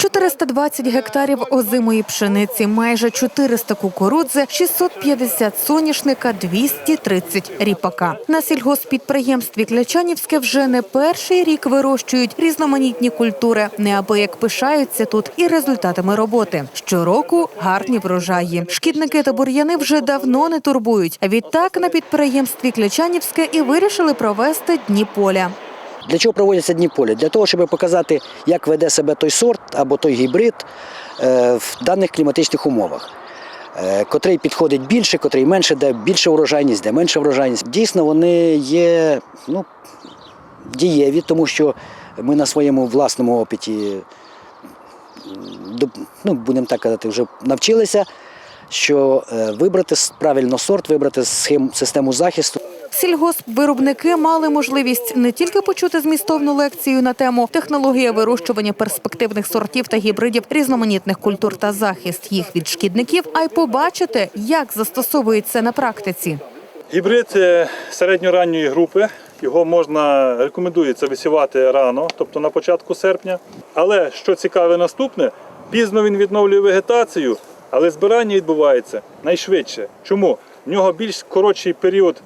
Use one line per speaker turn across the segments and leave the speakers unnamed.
420 гектарів озимої пшениці, майже 400 кукурудзи, 650 соняшника, 230 ріпака. На сільгоспідприємстві Клячанівське вже не перший рік вирощують різноманітні культури. Неабияк пишаються тут і результатами роботи. Щороку гарні врожаї. Шкідники та бур'яни вже давно не турбують. Відтак на підприємстві Клячанівське і вирішили провести дні поля.
Для чого проводяться дні поля? Для того, щоб показати, як веде себе той сорт або той гібрид е, в даних кліматичних умовах. Е, Котрий підходить більше, котрий менше, де більше урожайність, де менша врожайність. Дійсно, вони є ну, дієві, тому що ми на своєму власному опиті, ну, будемо так казати, вже навчилися, що е, вибрати правильно сорт, вибрати схем, систему захисту.
Сільгоспвиробники мали можливість не тільки почути змістовну лекцію на тему технологія вирощування перспективних сортів та гібридів різноманітних культур та захист їх від шкідників, а й побачити, як застосовується на практиці.
Гібрид е, середньоранньої групи. Його можна рекомендується висівати рано, тобто на початку серпня. Але що цікаве наступне, пізно він відновлює вегетацію, але збирання відбувається найшвидше. Чому? В нього більш коротший період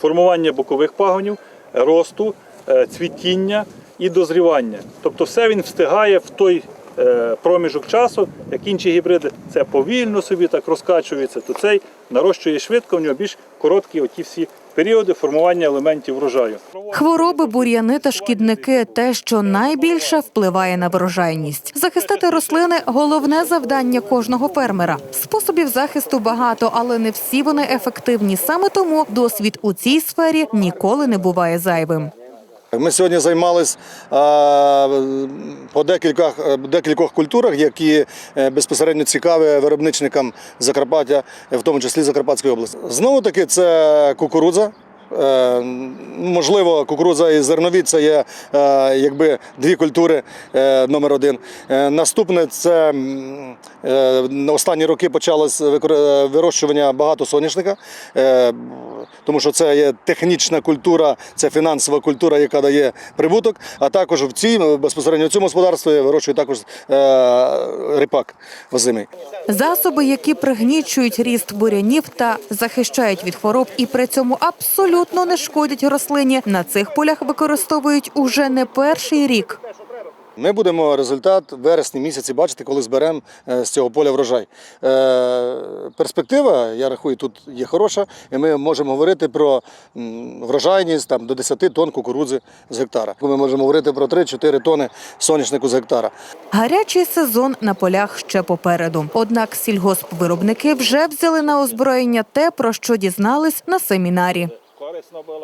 формування бокових пагонів, росту, е, цвітіння і дозрівання. Тобто все він встигає в той проміжок часу, як інші гібриди, це повільно собі так розкачується, то цей нарощує швидко, в нього більш короткі оті всі періоди формування елементів врожаю.
Хвороби, бур'яни та шкідники те, що найбільше впливає на врожайність. Захистити рослини головне завдання кожного фермера. Способів захисту багато, але не всі вони ефективні. Саме тому досвід у цій сфері ніколи не буває зайвим.
Ми сьогодні займалися по декількох, е, декількох культурах, які е, безпосередньо цікаві виробничникам Закарпаття, в тому числі Закарпатської області. Знову таки, це кукурудза. Е, Можливо, кукурудза і зернові це є е, якби дві культури е, номер один. Наступне це на останні роки почалось вирощування багато соняшника, тому що це є технічна культура, це фінансова культура, яка дає прибуток. А також в цій безпосередньо в цьому господарстві вирощують також е, ріпак озимий.
Засоби, які пригнічують ріст бурянів та захищають від хвороб, і при цьому абсолютно не шкодять рослині. На цих полях використовують уже не перший рік.
Ми будемо результат в вересні місяці бачити, коли зберемо е, з цього поля врожай. Е, Перспектива, я рахую, тут є хороша, і ми можемо говорити про врожайність там, до 10 тонн кукурудзи з гектара. Ми можемо говорити про 3-4 тонни соняшнику з гектара.
Гарячий сезон на полях ще попереду. Однак сільгоспвиробники вже взяли на озброєння те, про що дізнались на семінарі корисно було.